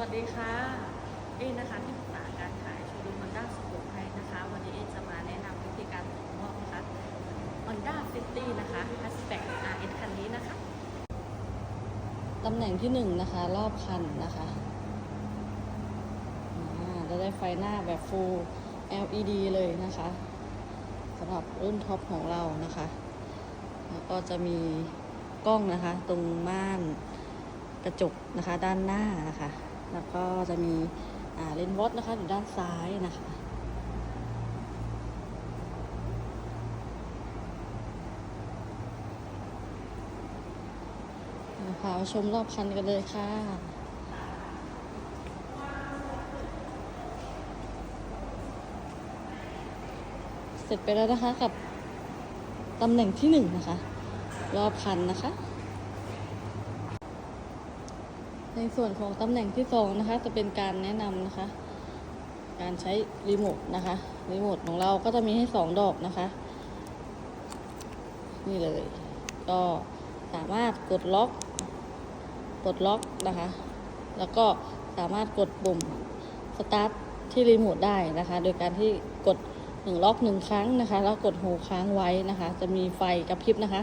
วัสดีค่ะเอ๊นะคะที่ปรึกษาการขายโชว์รูมฮอนด้าสุโขทัยนะคะ วันนี้เอ๊จะมาแนะนำวิธีการส่งมอบนะคะ Honda City นะคะ Hatchback RS คันนี้นะคะตำแหน่งที่หนึ่งนะคะ รอบคันนะคะจะได้ไฟหน้าแบบ full LED เลยนะคะสำหรับรุ่นท็อปของเรานะคะ แล้วก็จะมีกล้องนะคะ ตรงม่านกระจกนะคะ ด้านหน้านะคะ แล้วก็จะมีเลนส์วอตนะคะอยู่ด้านซ้ายนะคะพาชมรอบคันกันเลยค่ะเสร็จไปแล้วนะคะกับตำแหน่งที่หนึ่งนะคะ รอบคันนะคะ ในส่วนของตำแหน่งที่สองนะคะ จะเป็นการแนะนำนะคะ การใช้รีโมทนะคะรีโมทของเราก็จะมีให้สองดอกนะคะ นี่เลย ก็สามารถกดล็อก กดล็อกนะคะ แล้วก็สามารถกดปุ่มสตาร์ทที่รีโมทได้นะคะ โดยการที่กดหนึ่งล็อกหนึ่งครั้งนะคะ แล้วกดโฮค้างไว้นะคะ จะมีไฟกระพริบนะคะ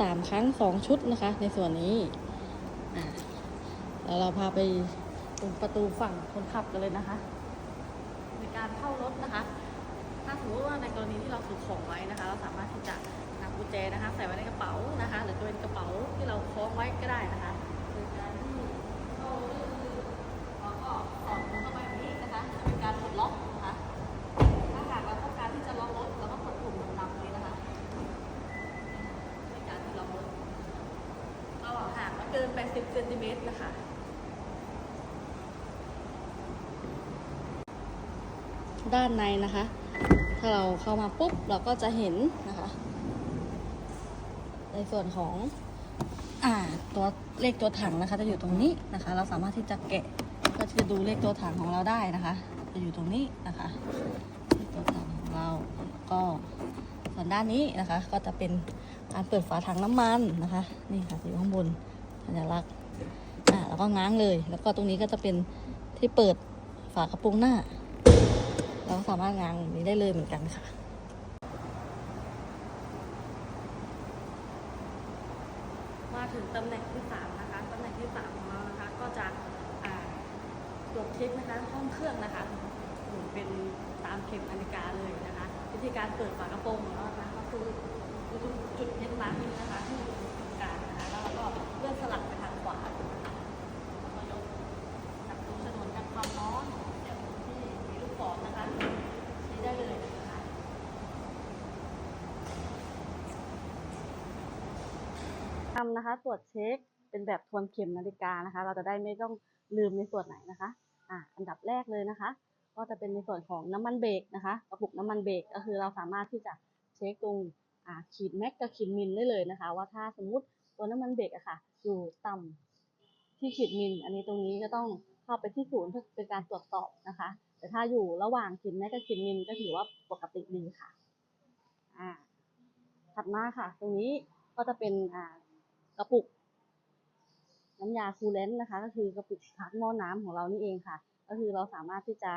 สามครั้งสองชุดนะคะ ในส่วนนี้อ่า แล้วเราพาไปตรงประตูฝั่งคนขับกันเลยนะคะ ในการเข้ารถนะคะ ถ้าสมมติว่าในกรณีที่เราถือของไว้นะคะ เราสามารถที่จะนำกุญแจนะคะ ใส่ไว้ในกระเป๋านะคะ หรือจะเป็นกระเป๋าที่เราคล้องไว้ก็ได้นะคะโดยการที่เข้ารถก็คือเราก็สอดมือเข้าไปแบบนี้นะคะจะเป็นการปลดล็อกนะคะ ถ้าหากเราต้องการที่จะล็อกรถเราก็กดปุ่มดำๆนี้นะคะในการที่ล็อกรถก็ห่างไม่เกิน 80เซนติเมตรนะคะ ด้านในนะคะ ถ้าเราเข้ามาปุ๊บเราก็จะเห็นนะคะ ในส่วนของอ่าตัวเลขตัวถังนะคะ จะอยู่ตรงนี้นะคะ เราสามารถที่จะแกะก็จะดูเลขตัวถังของเราได้นะคะ จะอยู่ตรงนี้นะคะตัวถังของเราก็ส่วนด้านนี้นะคะ ก็จะเป็นการเปิดฝาถังน้ำมันนะคะ นี่ค่ะอยู่ข้างบนสัญลักษณ์อ่าแล้วก็ง้างเลย แล้วก็ตรงนี้ก็จะเป็นที่เปิดฝากระโปรงหน้า เราสามารถง้างอย่างนี้ได้เลยเหมือนกันค่ะมาถึงตำแหน่งที่สามนะคะตำแหน่งที่สามของเรานะคะ ก็จะตรวจเช็คนะคะห้องเครื่องนะคะหมุนเป็นตามเข็มนาฬิกาเลยนะคะ วิธีการเปิดฝากระโปรงของเรานะคะก็คือดูจุดเน้นมาร์กนี้นะคะที่อยู่ตรงกลางนะคะแล้วก็เลื่อนสลับนะคะแล้วก็ยกจับตรงฉนวนกันความร้อนเดี๋ยวที่มีลูกศรนะคะใช้ได้เลยนะคะ ทำ นะคะ ตรวจเช็คเป็นแบบทวนเข็มนาฬิกานะคะ เราจะได้ไม่ต้องลืมในส่วนไหนนะคะอ่าอันดับแรกเลยนะคะ ก็จะเป็นในส่วนของน้ำมันเบรกนะคะกระปุกน้ำมันเบรกก็คือเราสามารถที่จะเช็คตรงอ่าขีดแม็กกับขีดมิลได้เลยนะคะ ว่าถ้าสมมุติตัวน้ำมันเบรกอะค่ะ อยู่ต่ำที่ขีดมิลอันนี้ตรงนี้ก็ต้องเข้าไปที่ศูนย์เพื่อเป็นการตรวจสอบนะคะ แต่ถ้าอยู่ระหว่างขีดแม็กกับขีดมิลก็ถือว่าปกติดีค่ะอ่าถัดมาค่ะ ตรงนี้ก็จะเป็นอ่า กระปุก น้ำยาคูลเลนต์นะคะ ก็คือกระปุกพักหม้อน้ำของเรานี่เองค่ะ ก็คือเราสามารถที่จะ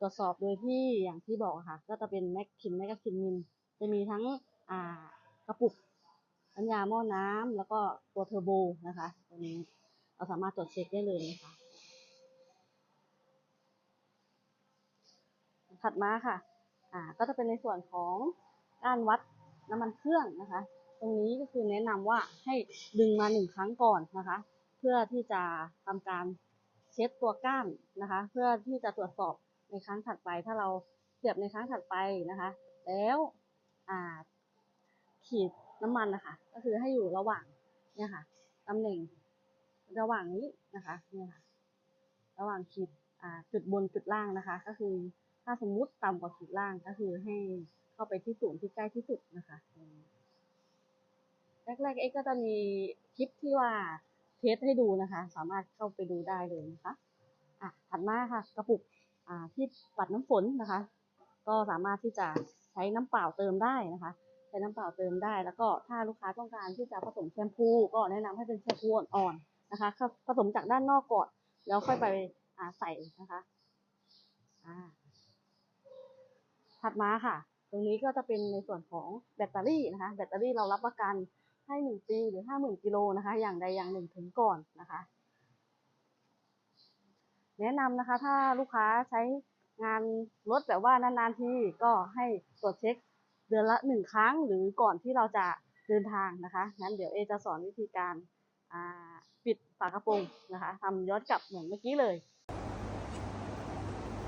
ตรวจสอบโดยที่อย่างที่บอกค่ะ ก็จะเป็นแมคคินแมกคินมินจะมีทั้งกระปุกน้ำยาหม้อน้ำแล้วก็ตัวเทอร์โบนะคะตัวนี้เราสามารถตรวจเช็คได้เลยนะคะถัดมาค่ะ อ่า ก็จะเป็นในส่วนของการวัดน้ำมันเครื่องนะคะ ตรงนี้ก็คือแนะนำว่าให้ดึงมาหนึ่งครั้งก่อนนะคะ เพื่อที่จะทำการเช็ดตัวก้านนะคะ เพื่อที่จะตรวจสอบในครั้งถัดไป ถ้าเราเสียบในครั้งถัดไปนะคะ แล้วขีดน้ำมันนะคะ ก็คือให้อยู่ระหว่างเนี่ยค่ะตำแหน่งระหว่างนี้นะคะเนี่ยค่ะระหว่างขีดจุดบนจุดล่างนะคะ ก็คือถ้าสมมุติต่ำกว่าขีดล่างก็คือให้เข้าไปที่ศูนย์ที่ใกล้ที่สุดนะคะ แรกๆเอ็กก็จะมีคลิปที่ว่าเทสให้ดูนะคะ สามารถเข้าไปดูได้เลยนะคะอะถัดมาค่ะกระปุกอ่าที่ปัดน้ำฝนนะคะ ก็สามารถที่จะใช้น้ำเปล่าเติมได้นะคะใช้น้ำเปล่าเติมได้ แล้วก็ถ้าลูกค้าต้องการที่จะผสมแชมพูก็แนะนำให้เป็นแชมพูอ่อนๆนะคะผสมจากด้านนอกก่อนแล้วค่อยไปอ่าใส่นะคะอ่าถัดมาค่ะ ตรงนี้ก็จะเป็นในส่วนของแบตเตอรี่นะคะ แบตเตอรี่เรารับประกัน ให้หนึ่งปีหรือห้าหมื่นกิโลนะคะ อย่างใดอย่างหนึ่งถึงก่อนนะคะ แนะนำนะคะ ถ้าลูกค้าใช้งานรถแบบว่านานๆทีก็ให้ตรวจเช็คเดือนละหนึ่งครั้งหรือก่อนที่เราจะเดินทางนะคะงั้นเดี๋ยวเอจะสอนวิธีการาปิดฝากระโปรงนะคะทำย้อนกลับเหมือนเมื่อกี้เลย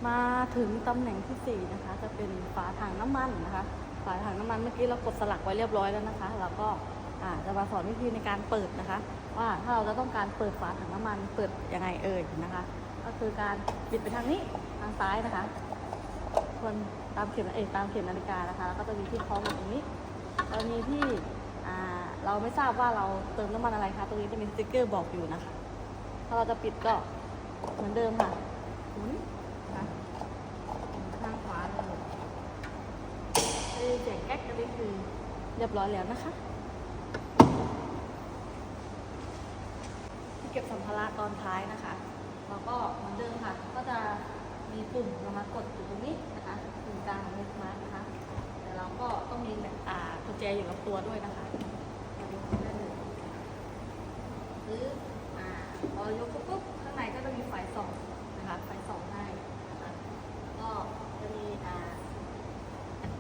มาถึงตำแหน่งที่สี่นะคะ จะเป็นฝาถังน้ำมันนะคะ ฝาถังน้ำมันเมื่อกี้เรากดสลักไว้เรียบร้อยแล้วนะคะเราก็ จะมาสอนวิธีในการเปิดนะคะ ว่าถ้าเราจะต้องการเปิดฝาถังน้ำมันเปิดยังไงเอ่ยนะคะ ก็คือการบิดไปทางนี้ทางซ้ายนะคะส่วนตามเข็มเอยตามเข็มนาฬิกานะคะแล้วก็จะมีที่คล้องอยู่ตรงนี้กรณีที่เราไม่ทราบว่าเราเติมน้ำมันอะไรคะตรงนี้จะมีสติ๊กเกอร์บอกอยู่นะคะ ถ้าเราจะปิดก็เหมือนเดิมค่ะหมุนนะข้างขวาเลยเสียงแก๊กกันนี่คือเรียบร้อยแล้วนะคะ เก็บสัมภาระตอนท้ายนะคะแล้วก็เหมือนเดิมค่ะ ก็จะมีปุ่มเรามากดอยู่ตรงนี้นะคะปุ่มกลางของสมาร์ทนะคะแต่เราก็ต้องมีแบบอ่ากุญแจอยู่กับตัวด้วยนะคะยกได้เลยหรืออ่าพอยกปุ๊บปุ๊บข้างในก็จะมีไฟส่องนะคะไฟส่องให้นะคะก็จะมีอ่า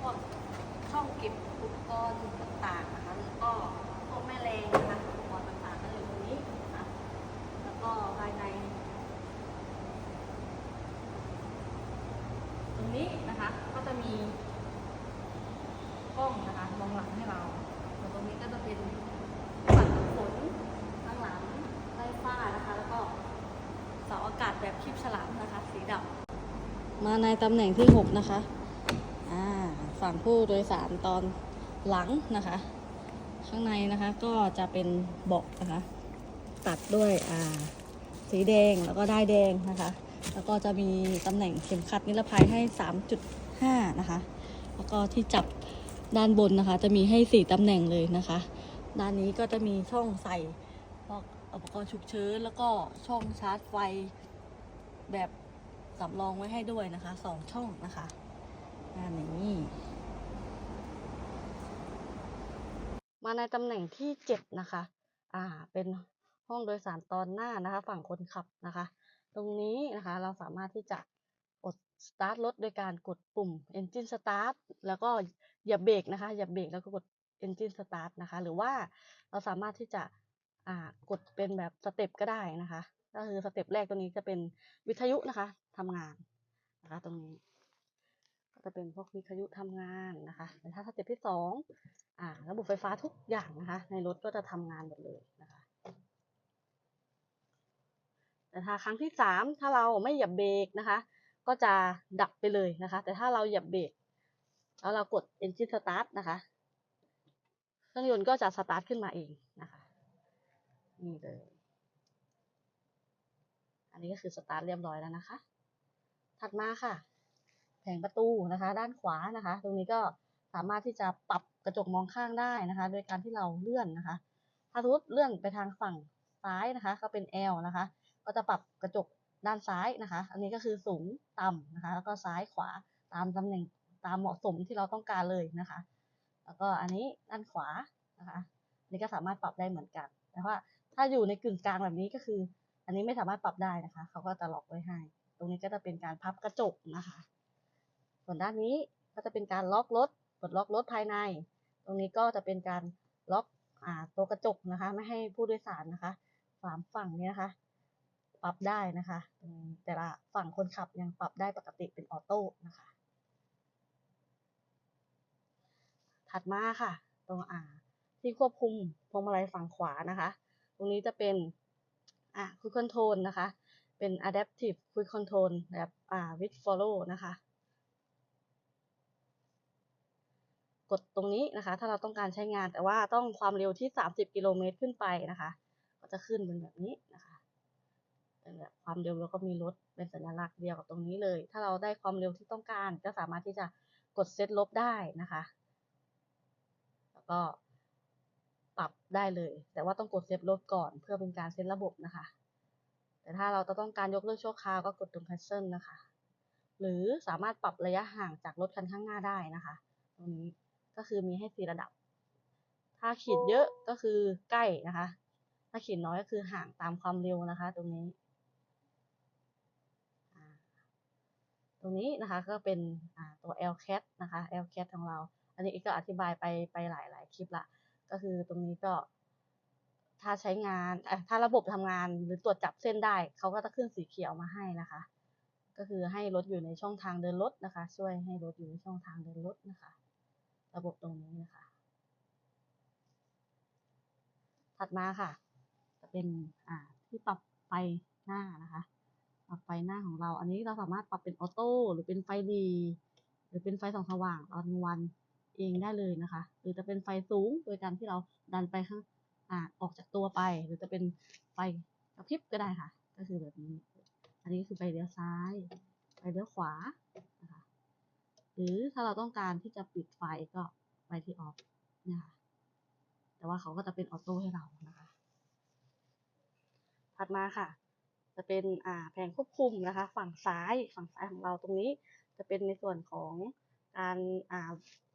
พวกช่องเก็บอุปกรณ์ต่างๆนะคะแล้วก็พวกแม่แรงนะคะอุปกรณ์ต่างๆก็อยู่ตรงนี้นะคะ แล้วก็ภายใน ตรงนี้นะคะ ก็จะมีกล้องนะคะมองหลังให้เราส่วนตรงนี้ก็จะเป็นปัดน้ำฝนข้างหลังไล่ฟ้านะคะ แล้วก็เสาอากาศแบบคลิปฉลามนะคะ สีดำ มาในตำแหน่งที่ 6 นะคะฝั่งผู้โดยสารตอนหลังนะคะ ข้างในนะคะก็จะเป็นเบาะนะคะ ตัดด้วยสีแดงแล้วก็ได้แดงนะคะ แล้วก็จะมีตำแหน่งเข็มขัดนิรภัยให้ 3.5 นะคะ แล้วก็ที่จับด้านบนนะคะ จะมีให้ 4ตำแหน่งเลยนะคะ ด้านนี้ก็จะมีช่องใส่พวกอุปกรณ์ฉุกเฉินแล้วก็ช่องชาร์จไฟแบบ สำรองไว้ให้ด้วยนะคะสองช่องนะคะด้านนี้มาในตำแหน่งที่7นะคะ อ่า เป็นห้องโดยสารตอนหน้านะคะ ฝั่งคนขับนะคะ ตรงนี้นะคะเราสามารถที่จะกด start รถโดยการกดปุ่ม engine start แล้วก็เหยียบเบรกนะคะเหยียบเบรกแล้วก็กด engine start นะคะ หรือว่าเราสามารถที่จะ อ่า กดเป็นแบบสเต็ปก็ได้นะคะ ก็คือสเต็ปแรกตัวนี้จะเป็นวิทยุนะคะทำงานนะคะ ตรงนี้ ก็จะเป็นพวกวิทยุทำงานนะคะแต่ถ้าสเต็ปที่สองอ่า ระบบไฟฟ้าทุกอย่างนะคะ ในรถก็จะทำงานหมดเลยนะคะแต่ถ้าครั้งที่สามถ้าเราไม่เหยียบเบรกนะคะ ก็จะดับไปเลยนะคะ แต่ถ้าเราเหยียบเบรกแล้วเรากด engine start นะคะเครื่องยนต์ก็จะสตาร์ทขึ้นมาเองนะคะ นี่เลย นนี้ก็คือสตาร์ทเรียบร้อยแล้วนะคะ ถัดมาค่ะ แผงประตูนะคะ ด้านขวานะคะ ตรงนี้ก็สามารถที่จะปรับกระจกมองข้างได้นะคะ โดยการที่เราเลื่อนนะคะ ถ้าทุบเลื่อนไปทางฝั่งซ้ายนะคะ ก็เป็น L นะคะ ก็จะปรับกระจกด้านซ้ายนะคะ อันนี้ก็คือสูงต่ำนะคะ แล้วก็ซ้ายขวาตามตำแหน่งตามเหมาะสมที่เราต้องการเลยนะคะ แล้วก็อันนี้ด้านขวานะคะนนี้ก็สามารถปรับได้เหมือนกัน แต่ว่าถ้าอยู่ในกึ่งกลางแบบนี้ก็คือ อันนี้ไม่สามารถปรับได้นะคะ เขาก็จะล็อกไว้ให้ ตรงนี้ก็จะเป็นการพับกระจกนะคะ ส่วนด้านนี้ก็จะเป็นการล็อกรถปลดล็อกรถภายใน ตรงนี้ก็จะเป็นการล็อกอตัวกระจกนะคะ ไม่ให้ผู้โดยสารนะคะสามฝั่งนี้นะคะ ปรับได้นะคะแต่ละฝั่งคนขับยังปรับได้ปกติเป็นออโต้นะคะ ถัดมาค่ะ ตรงอ่าที่ควบคุมพวงมาลัยฝั่งขวานะคะ ตรงนี้จะเป็น อ่า Quick Control นะคะ เป็น Adaptive Quick Control แบบอ่า with follow นะคะ กดตรงนี้นะคะ ถ้าเราต้องการใช้งานแต่ว่าต้องความเร็วที่ 30 กิโลเมตรขึ้นไปนะคะ ก็จะขึ้นเป็นแบบนี้นะคะเป็นแบบความเร็วแล้วก็มีรถเป็นสัญลักษณ์เดียวกับตรงนี้เลย ถ้าเราได้ความเร็วที่ต้องการก็สามารถที่จะกดเซตลบได้นะคะ แล้วก็ รับได้เลย แต่ว่าต้องกดเซตลบก่อน เพื่อเป็นการเซตระบบนะคะ แต่ถ้าเราจะต้องการยกเลิกชั่วคราวก็กดตรง cancel นะคะ หรือสามารถปรับระยะห่างจากรถคันข้างหน้าได้นะคะ ตรงนี้ก็คือมีให้สี่ระดับ ถ้าขีดเยอะก็คือใกล้นะคะ ถ้าขีดน้อยก็คือห่างตามความเร็วนะคะ ตรงนี้ตรงนี้นะคะก็เป็นตัว LCAT นะคะ LCAT ของเรา อันนี้ก็อธิบายไปไปหลายหลายคลิปละ ก็คือตรงนี้ก็ ถ้าใช้งานอ่อถ้าระบบทำงานหรือตรวจจับเส้นได้เขาก็จะขึ้นสีเขียวมาให้นะคะ ก็คือให้รถอยู่ในช่องทางเดินรถนะคะ ช่วยให้รถอยู่ในช่องทางเดินรถนะคะ ระบบตรงนี้นะคะ ถัดมาค่ะ จะเป็นอ่าที่ปรับไฟหน้านะคะปรับไฟหน้าของเรา อันนี้เราสามารถปรับเป็นออโต้หรือเป็นไฟดี หรือเป็นไฟส่องสว่างตอนกลางวัน เองได้เลยนะคะ หรือจะเป็นไฟสูงโดยการที่เราดันไปข้างอ่าออกจากตัวไป หรือจะเป็นไฟกระพริบก็ได้ค่ะ ก็คือแบบนี้ อันนี้คือไฟเลี้ยวซ้ายไฟเลี้ยวขวานะคะหรือถ้าเราต้องการที่จะปิดไฟก็ไปที่ออฟเนี่ยค่ะแต่ว่าเขาก็จะเป็นออโต้ให้เรานะคะ ถัดมาค่ะ จะเป็นอ่าแผงควบคุมนะคะ ฝั่งซ้ายฝั่งซ้ายของเราตรงนี้จะเป็นในส่วนของ การ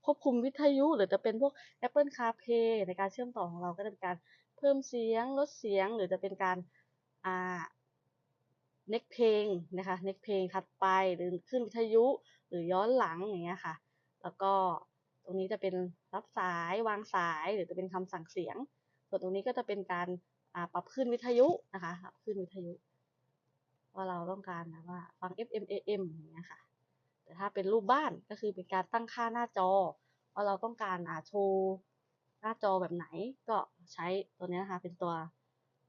ควบคุมวิทยุ หรือจะเป็นพวก Apple CarPlay ในการเชื่อมต่อของเราก็จะเป็นการเพิ่มเสียงลดเสียง หรือจะเป็นการเน็กเพลงนะคะเน็กเพลงถัดไปหรือขึ้นวิทยุ หรือย้อนหลังอย่างเงี้ยค่ะ แล้วก็ตรงนี้จะเป็นรับสายวางสายหรือจะเป็นคำสั่งเสียง ส่วนตรงนี้ก็จะเป็นการปรับขึ้นวิทยุนะคะปรับขึ้นวิทยุ ว่าเราต้องการนะว่าฟัง FM AM อย่างเงี้ยค่ะ แต่ถ้าเป็นรูปบ้านก็คือเป็นการตั้งค่าหน้าจอว่าเราต้องการอ่าโชว์หน้าจอแบบไหนก็ใช้ตัวนี้นะคะเป็นตัว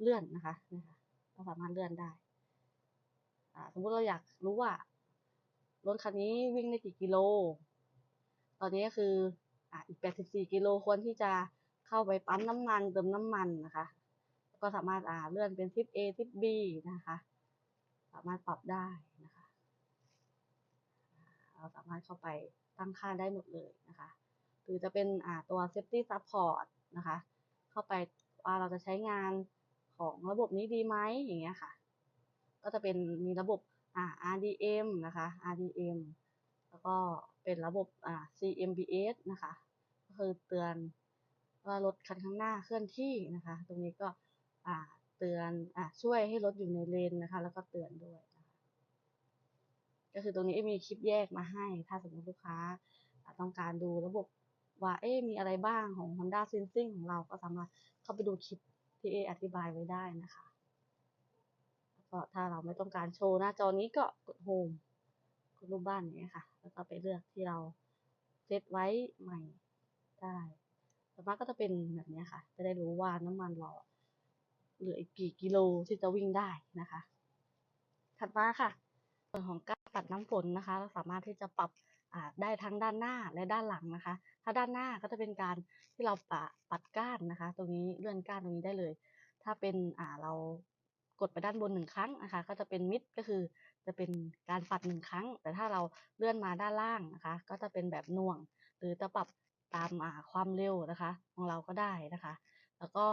เลื่อนนะคะนี่ค่ะเราสามารถเลื่อนได้อ่าสมมุติเราอยากรู้ว่ารถคันนี้วิ่งได้กี่กิโล ตอนนี้ก็คืออ่าอีก 84 กิโลควรที่จะเข้าไปปั๊มน้ำมันเติมน้ำมันนะคะ ก็สามารถอ่าเลื่อนเป็นทิศ A ทิศ B นะคะ สามารถปรับได้นะคะ เราสามารถเข้าไปตั้งค่าได้หมดเลยนะคะหรือจะเป็นตัว safety support นะคะ เข้าไปว่าเราจะใช้งานของระบบนี้ดีไหมอย่างเงี้ยค่ะ ก็จะเป็นมีระบบอ่า RDM นะคะ RDM แล้วก็เป็นระบบอ่า CMBS นะคะ ก็คือเตือนว่ารถคันข้างหน้าเคลื่อนที่นะคะ ตรงนี้ก็อ่าเตือนอ่าช่วยให้รถอยู่ในเลนนะคะ แล้วก็เตือนด้วย ก็คือตรงนี้มีคลิปแยกมาให้ ถ้าสมมติลูกค้าต้องการดูระบบว่าเอ๊มีอะไรบ้างของ Honda Sensing ของเราก็สามารถเข้าไปดูคลิปที่เออธิบายไว้ได้นะคะก็ถ้าเราไม่ต้องการโชว์หน้าจอนี้ก็กด Home กดรูปบ้านอย่างเงี้ยค่ะ แล้วก็ไปเลือกที่เราเซตไว้ใหม่ได้ส่วนมากก็จะเป็นแบบนี้ค่ะ จะได้รู้ว่าน้ำมันเราเหลืออีกกี่กิโลที่จะวิ่งได้นะคะ ถัดมาค่ะส่วนของ การปัดน้ำฝนนะคะ เราสามารถที่จะปรับได้ทั้งด้านหน้าและด้านหลังนะคะ ถ้าด้านหน้าก็จะเป็นการที่เราปะปัดก้านนะคะ ตรงนี้เลื่อนก้านตรงนี้ได้เลย ถ้าเป็นเรากดไปด้านบนหนึ่งครั้งนะคะ ก็จะเป็นมิดก็คือจะเป็นการปัดหนึ่งครั้ง แต่ถ้าเราเลื่อนมาด้านล่างนะคะ ก็จะเป็นแบบน่วง หรือจะปรับตามความเร็วนะคะ ของเราก็ได้นะคะ แล้วก็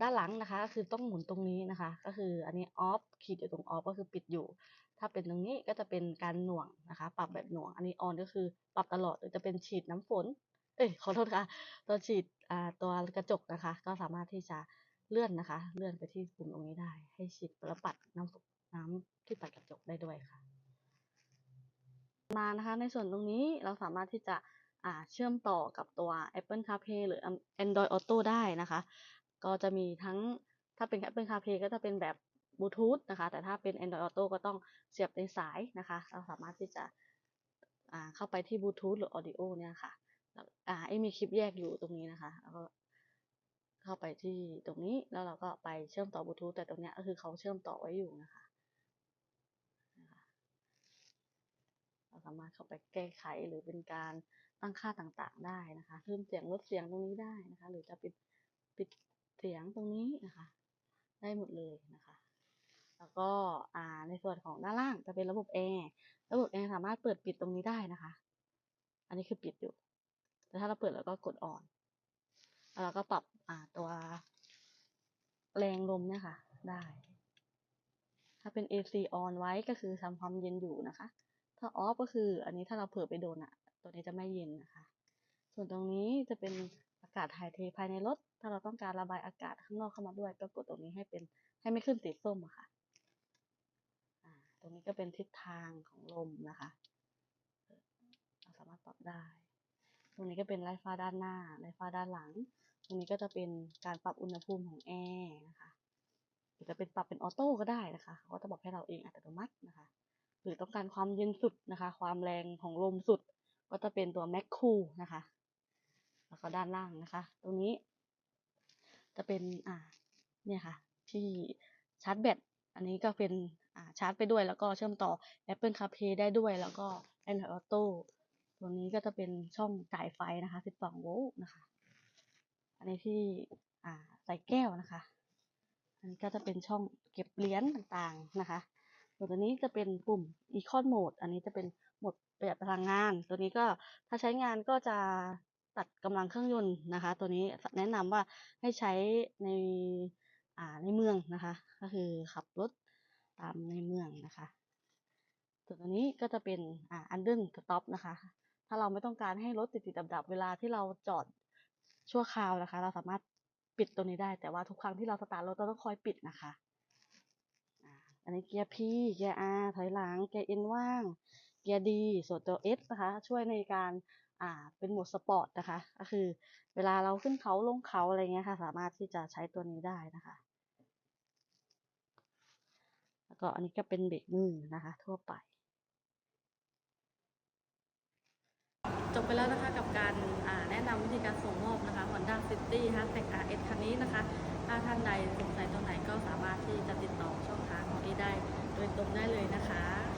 ด้านหลังนะคะก็คือต้องหมุนตรงนี้นะคะ ก็คืออันนี้ออฟขีดอยู่ตรงออฟก็คือปิดอยู่ ถ้าเป็นตรงนี้ก็จะเป็นการหน่วงนะคะ ปรับแบบหน่วง อันนี้ออนก็คือปรับตลอดหรือจะเป็นฉีดน้ำฝน เอ้ยขอโทษค่ะตัวฉีดตัวกระจกนะคะ ก็สามารถที่จะเลื่อนนะคะ เลื่อนไปที่ปุ่มตรงนี้ได้ ให้ฉีดแล้วปัดน้ำฝนน้ำที่ปัดกระจกได้ด้วยค่ะ มานะคะในส่วนตรงนี้เราสามารถที่จะเชื่อมต่อกับตัว Apple CarPlay หรือ Android Auto ได้นะคะ ก็จะมีทั้งถ้าเป็น Apple CarPlay ก็จะเป็นแบบ บลูทูธนะคะ แต่ถ้าเป็น Android Auto ก็ต้องเสียบในสายนะคะ เราสามารถที่จะเข้าไปที่บลูทูธหรือ Audio เนี่ยค่ะอ่าไอ้มีคลิปแยกอยู่ตรงนี้นะคะ แล้วก็เข้าไปที่ตรงนี้ แล้วเราก็ไปเชื่อมต่อบลูทูธ แต่ตรงเนี้ยก็คือเขาเชื่อมต่อไว้อยู่นะคะ เราสามารถเข้าไปแก้ไขหรือเป็นการตั้งค่าต่างๆได้นะคะ เพิ่มเสียงลดเสียงตรงนี้ได้นะคะ หรือจะปิดปิดเสียงตรงนี้นะคะ ได้หมดเลยนะคะ แล้วก็ในส่วนของด้านล่างจะเป็นระบบแอร์ระบบแอร์สามารถเปิดปิดตรงนี้ได้นะคะ อันนี้คือปิดอยู่ แต่ถ้าเราเปิดแล้วก็กดออนแล้วเราก็ปรับตัวแรงลมเนี่ยค่ะ ได้ ถ้าเป็น AC on ไว้ก็คือทำความเย็นอยู่นะคะ ถ้า off ก็คืออันนี้ถ้าเราเผลอไปโดนอะตัวนี้จะไม่เย็นนะคะ ส่วนตรงนี้จะเป็นอากาศถ่ายเทภายในรถ ถ้าเราต้องการระบายอากาศข้างนอกเข้ามาด้วย ก็กดตรงนี้ให้เป็นให้ไม่ขึ้นสีส้มอะค่ะอ่า ตรงนี้ก็เป็นทิศทางของลมนะคะ เราสามารถปรับได้ ตรงนี้ก็เป็นไลท์ฟ้าด้านหน้า ไลท์ฟ้าด้านหลัง ตรงนี้ก็จะเป็นการปรับอุณหภูมิของแอร์นะคะหรือจะเป็นปรับเป็นออโต้ก็ได้นะคะเขาก็จะบอกให้เราเองอัตโนมัตินะคะ หรือต้องการความเย็นสุดนะคะ ความแรงของลมสุด ก็จะเป็นตัว Max Cool นะคะ แล้วก็ด้านล่างนะคะ ตรงนี้ จะเป็นอ่าเนี่ยค่ะ ที่ชาร์จแบต อันนี้ก็เป็น ชาร์จไปด้วยแล้วก็เชื่อมต่อ Apple CarPlay ได้ด้วยแล้วก็ Android Auto ตัวนี้ก็จะเป็นช่องจ่ายไฟนะคะ 12 โวลต์นะคะ อันนี้ที่ใส่แก้วนะคะ อันนี้ก็จะเป็นช่องเก็บเหรียญต่างๆนะคะ ส่วนตัวนี้จะเป็นปุ่ม Econ Mode อันนี้จะเป็นโหมดประหยัดพลังงาน ตัวนี้ก็ถ้าใช้งานก็จะตัดกำลังเครื่องยนต์นะคะ ตัวนี้แนะนำว่าให้ใช้ในในเมืองนะคะ ก็คือขับรถ ตามในเมืองนะคะส่วนตัวนี้ก็จะเป็นอ่า under stop นะคะ ถ้าเราไม่ต้องการให้รถติดๆดับๆเวลาที่เราจอดชั่วคราวนะคะ เราสามารถปิดตัวนี้ได้แต่ว่าทุกครั้งที่เราสตาร์ทรถเราต้องคอยปิดนะคะอันนี้เกียร์ P เกียร์ R ถอยหลังเกียร์ N ว่าง เกียร์ D ส่วนตัว S นะคะ ช่วยในการอ่าเป็นโหมดสปอร์ตนะคะ ก็คือเวลาเราขึ้นเขาลงเขาอะไรเงี้ยค่ะ สามารถที่จะใช้ตัวนี้ได้นะคะ ก็อันนี้ก็เป็นเบรกมือนะคะ ทั่วไป จบไปแล้วนะคะกับการแนะนำวิธีการส่งมอบนะคะ Honda City h a t c ็ RS คันนี้นะคะ ถ้าท่านใดสงสัยตรงไหนก็สามารถที่จะติดต่อช่องทางของนี้ได้ โดยตรงได้เลยนะคะ